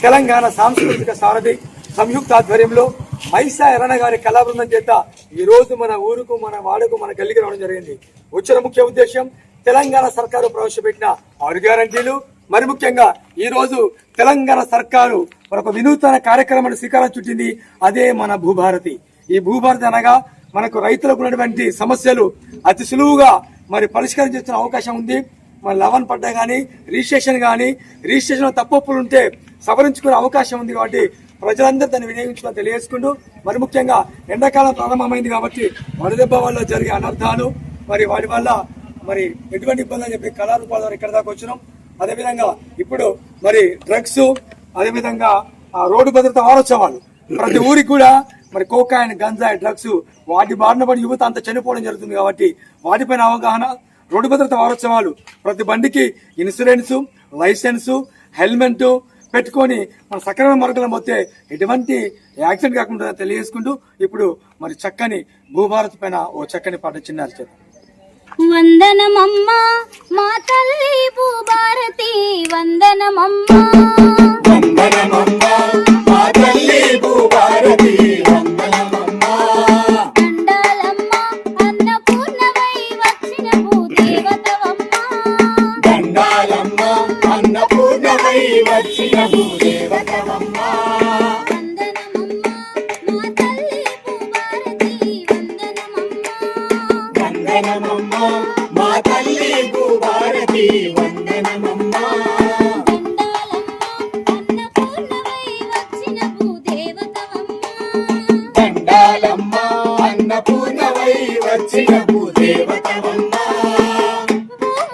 తెలంగాణ సాంస్కృతిక సారథి సంయుక్త ఆధ్వర్యంలో మైసా ఎరణ గారి కళాబృందం చేత ఈ రోజు మన ఊరుకు మన వాడకు మన గల్లికి రావడం జరిగింది. వచ్చిన ముఖ్య ఉద్దేశం తెలంగాణ సర్కారు ప్రవేశపెట్టిన ఆరు గ్యారంటీలు. మరి ముఖ్యంగా ఈ రోజు తెలంగాణ సర్కారు మరొక వినూతన కార్యక్రమాన్ని శ్రీకారం చుట్టింది అదే మన భూభారతి. ఈ భూభారతి అనగా మనకు రైతులకు ఉన్నటువంటి సమస్యలు అతి సులువుగా మరి పరిష్కారం చేస్తున్న అవకాశం ఉంది. మరి లవన్ పడ్డా కానీ రిజిస్ట్రేషన్ కానీ రిజిస్ట్రేషన్ తప్పప్పులు ఉంటే సవరించుకునే అవకాశం ఉంది కాబట్టి ప్రజలందరూ దాన్ని వినియోగించుకొని తెలియజేసుకుంటూ మరి ముఖ్యంగా ఎండాకాలం ప్రారంభమైంది కాబట్టి వడదెబ్బ వల్ల జరిగే అనర్థాలు మరి వాటి వల్ల మరి ఎటువంటి ఇబ్బంది అని చెప్పి కళారూపాల ద్వారా ఇక్కడ దాకా వచ్చినాం. అదేవిధంగా ఇప్పుడు మరి డ్రగ్స్ అదేవిధంగా ఆ రోడ్డు భద్రత వారోత్సవాలు. ప్రతి ఊరికి కూడా మరి కోకాయిన్ గంజాయి డ్రగ్స్ వాటి బారిన పడి యువత అంత చనిపోవడం జరుగుతుంది కాబట్టి వాటిపైన అవగాహన రోడ్డు భద్రత వారోత్సవాలు. ప్రతి బండికి ఇన్సూరెన్స్ లైసెన్స్ హెల్మెట్ పెట్టుకొని మన సక్రమ మార్గంలో పోతే ఎటువంటి యాక్సిడెంట్ కాకుండా తెలియజేసుకుంటూ ఇప్పుడు మరి చక్కని భూభారత్ పైన ఓ చక్కని పాట చిన్నారు చేత వందనమమ్మా మా తల్లి భూభారతి వందనమమ్మా. అన్నపూర్ణవై వచ్చిన భూదేవతవమ్మా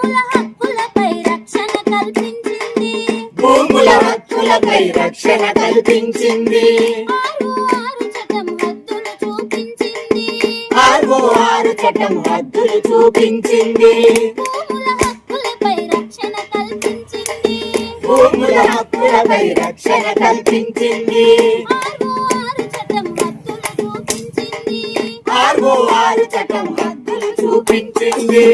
అన్నపూర్ణవై వచ్చిన భూదేవతవమ్మా భూముల హక్కులపై రక్షణ కల్పించింది. భూముల హక్కులపై రక్షణ కల్పించింది. ఆరు ఆరు చట్టం హద్దులు చూపించింది. భూముల హక్కులపై రక్షణ కల్పించింది. భూముల చట్టం హద్దులు చూపించింది.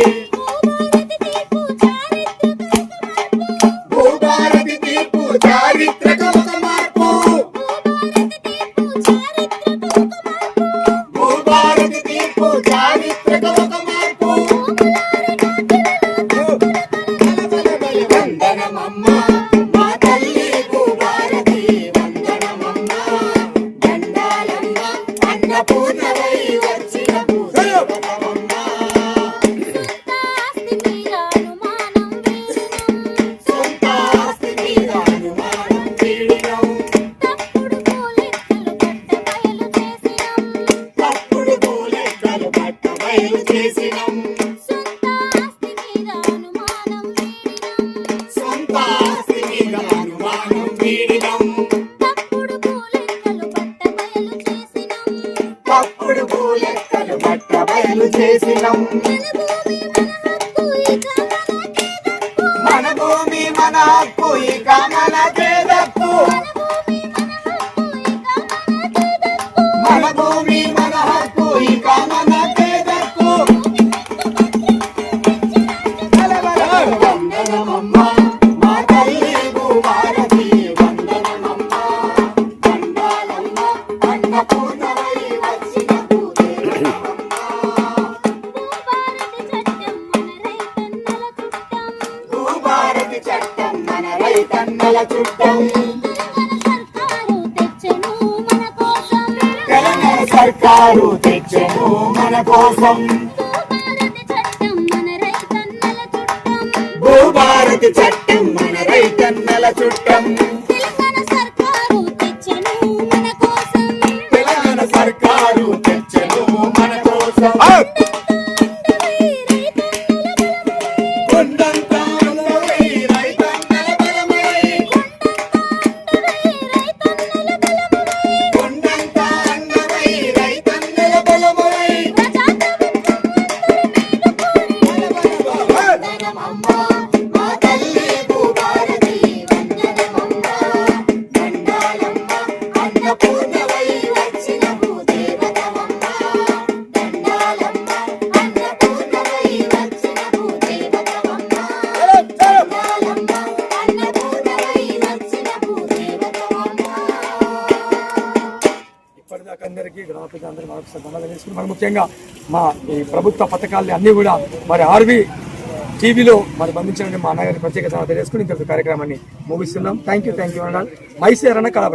పట్ట చేసినాం. సొంత ఆస్తి మీద అనుమానం వీడినం. తప్పుడు బయలు చేసినాం. మన భూమి మన హక్కు ఇక మనకే దక్కు మన భూమి చట్టం మన రైతన్నల చుట్టం. తెలంగాణ సర్కారు తెచ్చను మన కోసం. భూభారతి చట్టం మన రైతన్నల చుట్టం. మరొకసారి ధన్యవాదాలు వేసుకుని మరి ముఖ్యంగా మా ఈ ప్రభుత్వ పథకాలని అన్నీ కూడా మరి ఆర్వి టీవీలో మరి బంధించిన మా అన్నగారి ప్రత్యేక ధన్యవాదాలు వేసుకుని ఇంకొక కార్యక్రమాన్ని ముగిస్తున్నాం. థ్యాంక్ యూ థ్యాంక్ యూ అన్నాడు. మైసీ అరణ కళా